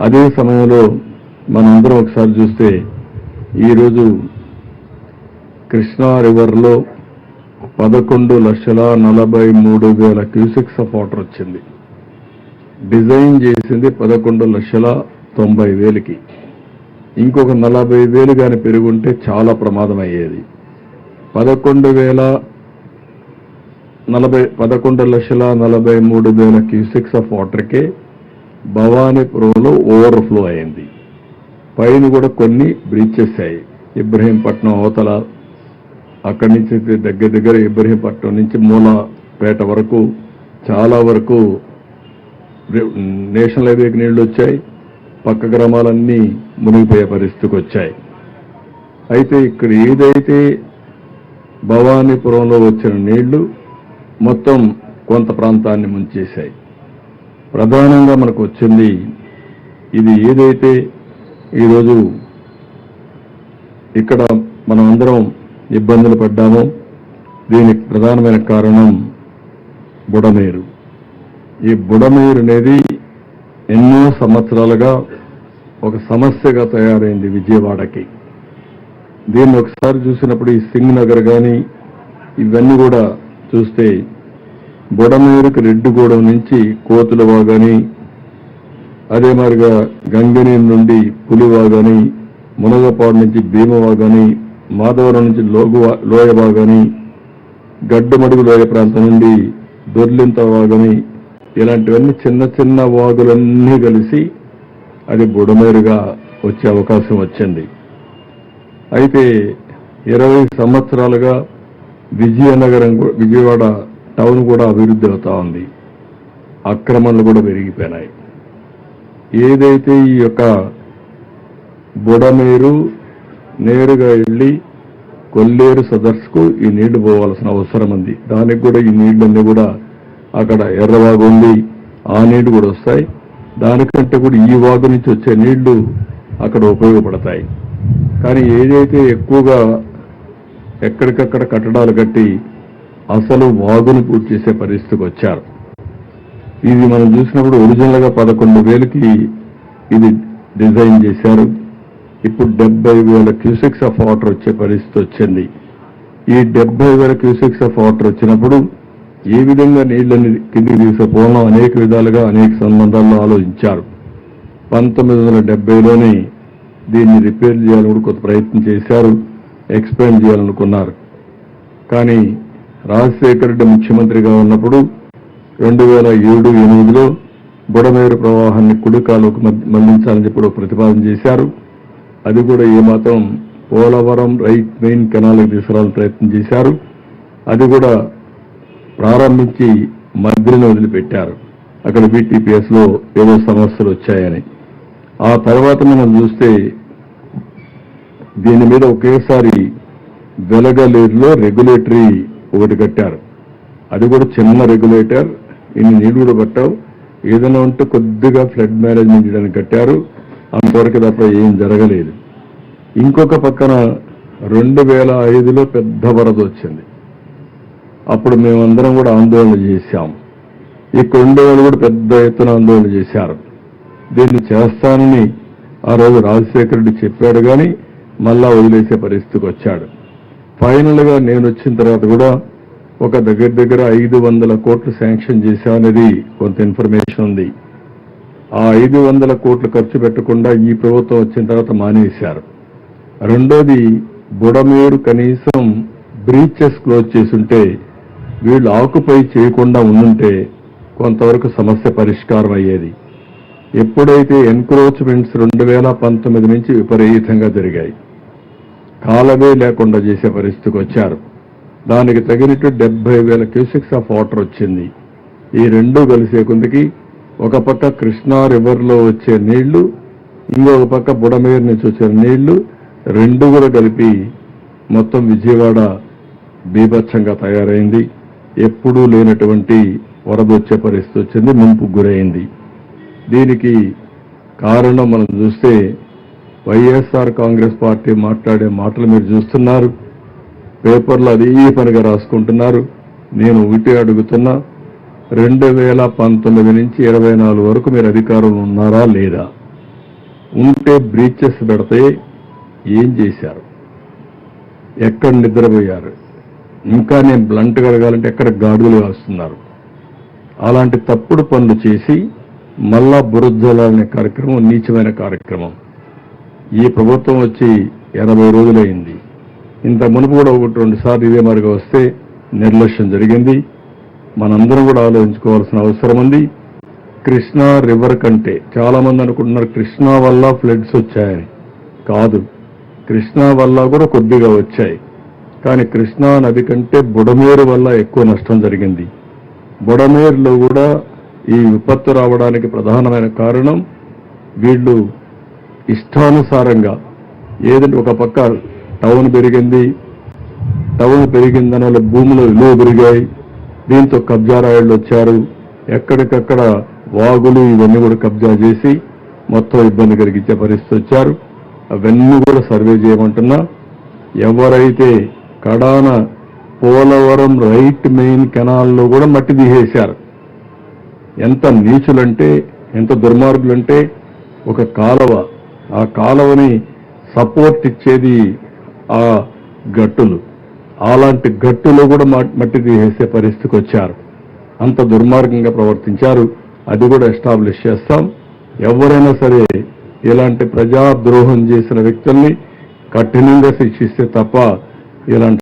అదే సమయంలో మనందరం ఒకసారి చూస్తే ఈరోజు కృష్ణా రివర్లో పదకొండు లక్షల నలభై మూడు వేల క్యూసెక్స్ ఆఫ్ వాటర్ వచ్చింది. డిజైన్ చేసింది పదకొండు లక్షల తొంభై వేలకి. ఇంకొక నలభై వేలు కానీ పెరుగుంటే చాలా ప్రమాదం అయ్యేది పదకొండు వేల నలభై పదకొండు లక్షల నలభై మూడు వేల క్యూసెక్స్ ఆఫ్ వాటర్కే భవానీపురంలో ఓవర్ఫ్లో అయింది. పైన కూడా కొన్ని బ్రీచెస్ అయ్యాయి. ఇబ్రహీంపట్నం అవతల అక్కడి నుంచి దగ్గర దగ్గర ఇబ్రహీంపట్నం నుంచి మూలపేట వరకు చాలా వరకు నేషనల్ హైవేకి నీళ్ళు వచ్చాయి. పక్క గ్రామాలన్నీ మునిగిపోయే పరిస్థితికి వచ్చాయి. అయితే ఇక్కడ ఏదైతే భవానీపురంలో వచ్చిన నీళ్ళు మొత్తం కొంత ప్రాంతాన్ని ముంచేశాయి. ప్రధానంగా మనకు వచ్చింది ఇది ఏదైతే ఈరోజు ఇక్కడ మనం అందరం ఇబ్బందులు పడ్డామో దీనికి ప్రధానమైన కారణం బుడమేరు. ఈ బుడమేరు అనేది ఎన్నో సంవత్సరాలుగా ఒక సమస్యగా తయారైంది విజయవాడకి. దీన్ని ఒకసారి చూసినప్పుడు ఈ సింగ్ నగర్ కానీ ఇవన్నీ కూడా చూస్తే బుడమేరుకు రెడ్డిగూడెం నుంచి కోతులవా అదే మాదిరిగా గంగనీరు నుండి పులివా కానీ మునగపాడు నుంచి భీమవా కానీ మాధవరం నుంచి లోగువా లోయవా కానీ గడ్డమడుగు లోయ ప్రాంతం నుండి దొర్లింత వాగని ఇలాంటివన్నీ చిన్న చిన్న వాగులన్నీ కలిసి అది బుడమేరుగా వచ్చే అవకాశం వచ్చింది. అయితే ఇరవై సంవత్సరాలుగా విజయనగరం విజయవాడ టౌన్ కూడా అభివృద్ధి అవుతూ ఉంది. అక్రమాలు కూడా పెరిగిపోయినాయి. ఏదైతే ఈ యొక్క బుడమేరు నేరుగా వెళ్ళి కొల్లేరు సదర్స్కు ఈ నీళ్ళు పోవాల్సిన అవసరం ఉంది. దానికి కూడా ఈ నీళ్ళన్నీ కూడా అక్కడ ఎర్రవాగు ఉంది. ఆ నీళ్ళు కూడా వస్తాయి. దానికంటే కూడా ఈ వాగు నుంచి వచ్చే నీళ్ళు అక్కడ ఉపయోగపడతాయి. కానీ ఏదైతే ఎక్కువగా ఎక్కడికక్కడ కట్టడాలు కట్టి అసలు వాగును పూర్తి చేసే పరిస్థితికి వచ్చారు. ఇది మనం చూసినప్పుడు ఒరిజినల్గా పదకొండు వేలకి ఇది డిజైన్ చేశారు. ఇప్పుడు డెబ్బై వేల క్యూసెక్స్ ఆఫ్ వాటర్ వచ్చే పరిస్థితి వచ్చింది. ఈ డెబ్బై వేల క్యూసెక్స్ ఆఫ్ వాటర్ వచ్చినప్పుడు ఏ విధంగా నీళ్ళని కిందికి తీసుకుపోవడం అనేక విధాలుగా అనేక సంబంధాల్లో ఆలోచించారు. పంతొమ్మిది వందల డెబ్బైలోనే దీన్ని రిపేర్ చేయాలని కూడా కొంత ప్రయత్నం చేశారు. ఎక్స్పాండ్ చేయాలనుకున్నారు. కానీ రాజశేఖర రెడ్డి ముఖ్యమంత్రిగా ఉన్నప్పుడు రెండు వేల ఏడు ఎనిమిదిలో బుడమేరు ప్రవాహాన్ని కుడికాలకు మళ్ళించాలని చెప్పి ఒక ప్రతిపాదన చేశారు. అది కూడా ఏమాత్రం పోలవరం రైట్ మెయిన్ కెనాల్కి తీసుకురావాలని ప్రయత్నం చేశారు. అది కూడా ప్రారంభించి మధ్యలో వదిలిపెట్టారు. అక్కడ బీటీపీఎస్లో ఏదో సమస్యలు వచ్చాయని. ఆ తర్వాత మనం చూస్తే దీని మీద ఒకేసారి వెలగలేరులో రెగ్యులేటరీ ఒకటి కట్టారు. అది కూడా చిన్న రెగ్యులేటర్ ఇన్ని నీళ్ళు కూడా పట్టావు ఏదైనా ఉంటే కొద్దిగా ఫ్లడ్ మేనేజ్మెంట్ చేయడానికి కట్టారు. అంతవరకు తప్ప ఏం జరగలేదు. ఇంకొక పక్కన రెండు వేల ఐదులో పెద్ద వరద వచ్చింది. అప్పుడు మేమందరం కూడా ఆందోళన చేశాం ఇక్కడ ఉండే వాళ్ళు కూడా పెద్ద ఎత్తున ఆందోళన చేశారు. దీన్ని చేస్తానని ఆ రోజు రాజశేఖర్ రెడ్డి చెప్పాడు కానీ మళ్ళా వదిలేసే పరిస్థితికి వచ్చాడు. ఫైనల్గా నేను వచ్చిన తర్వాత కూడా ఒక దగ్గర దగ్గర ఐదు వందల కోట్లు శాంక్షన్ చేశామనేది కొంత ఇన్ఫర్మేషన్ ఉంది. ఆ ఐదు వందల కోట్లు ఖర్చు పెట్టకుండా ఈ ప్రభుత్వం వచ్చిన తర్వాత మానేశారు. రెండోది బుడమేరు కనీసం బ్రీచెస్ క్లోజ్ చేసుంటే వీళ్ళు ఆకుపై చేయకుండా ఉండుంటే కొంతవరకు సమస్య పరిష్కారం అయ్యేది. ఎప్పుడైతే ఎన్క్రోచ్మెంట్స్ రెండు వేల పంతొమ్మిది నుంచి విపరీతంగా జరిగాయి. కాలమే లేకుండా చేసే పరిస్థితికి వచ్చారు. దానికి తగినట్టు డెబ్బై వేల క్యూసిక్స్ ఆఫ్ వాటర్ వచ్చింది. ఈ రెండు కలిసే కొందికి ఒక పక్క కృష్ణా రివర్లో వచ్చే నీళ్ళు ఇంకొక పక్క బుడమేరు నుంచి వచ్చే నీళ్ళు రెండు కూడా కలిపి మొత్తం విజయవాడ బీభత్సంగా తయారైంది. ఎప్పుడూ లేనటువంటి వరదొచ్చే పరిస్థితి వచ్చింది ముంపు గురైంది. దీనికి కారణం మనం చూస్తే వైఎస్ఆర్ కాంగ్రెస్ పార్టీ మాట్లాడే మాటలు మీరు చూస్తున్నారు. పేపర్లో అదే పనిగా రాసుకుంటున్నారు. నేను ఒకటి అడుగుతున్నా రెండు వేల పంతొమ్మిది నుంచి ఇరవై నాలుగు వరకు మీరు అధికారంలో ఉన్నారా లేదా? ఉంటే బ్రీచెస్ పెడితే ఏం చేశారు? ఎక్కడ నిద్రపోయారు? ఇంకా నేను బ్లంట్గా అడగాలంటే ఎక్కడ గాడులు కాస్తున్నారు? అలాంటి తప్పుడు పనులు చేసి మళ్ళా బురదలాలనే కార్యక్రమం నీచమైన కార్యక్రమం. ఈ ప్రభుత్వం వచ్చి ఎనభై రోజులైంది. ఇంత మునుపు కూడా ఒకటి రెండు సార్లు ఇదే మరిగా వస్తే నిర్లక్ష్యం జరిగింది. మనందరం కూడా ఆలోచించుకోవాల్సిన అవసరం ఉంది. కృష్ణా రివర్ కంటే చాలామంది అనుకుంటున్నారు కృష్ణా వల్ల ఫ్లడ్స్ వచ్చాయని. కాదు కృష్ణా వల్ల కూడా కొద్దిగా వచ్చాయి. కానీ కృష్ణా నది కంటే బుడమేరు వల్ల ఎక్కువ నష్టం జరిగింది. బుడమేరులో కూడా ఈ విపత్తు రావడానికి ప్రధానమైన కారణం వీళ్ళు ఇష్టానుసారంగా ఏదంటే ఒక పక్క టౌన్ పెరిగింది టౌన్ పెరిగిందని వాళ్ళ భూములు విలువ పెరిగాయి దీంతో కబ్జారాయుళ్ళు వచ్చారు. ఎక్కడికక్కడ వాగులు ఇవన్నీ కూడా కబ్జా చేసి మొత్తం ఇబ్బంది కలిగించే పరిస్థితి వచ్చారు. అవన్నీ కూడా సర్వే చేయమంటున్నా ఎవరైతే కడాన పోలవరం రైట్ మెయిన్ కెనాల్లో కూడా మట్టి తీసేశారు ఎంత నీచులంటే ఎంత దుర్మార్గులంటే ఒక కాలువ ఆ కాలువని సపోర్ట్ ఇచ్చేది ఆ గట్టులు. అలాంటి గట్టులో కూడా మట్టి తీసేసే పరిస్థితికి వచ్చారు. అంత దుర్మార్గంగా ప్రవర్తించారు. అది కూడా ఎస్టాబ్లిష్ చేస్తాం. ఎవరైనా సరే ఇలాంటి ప్రజాద్రోహం చేసిన వ్యక్తుల్ని కఠినంగా శిక్షిస్తే తప్ప ఇలాంటి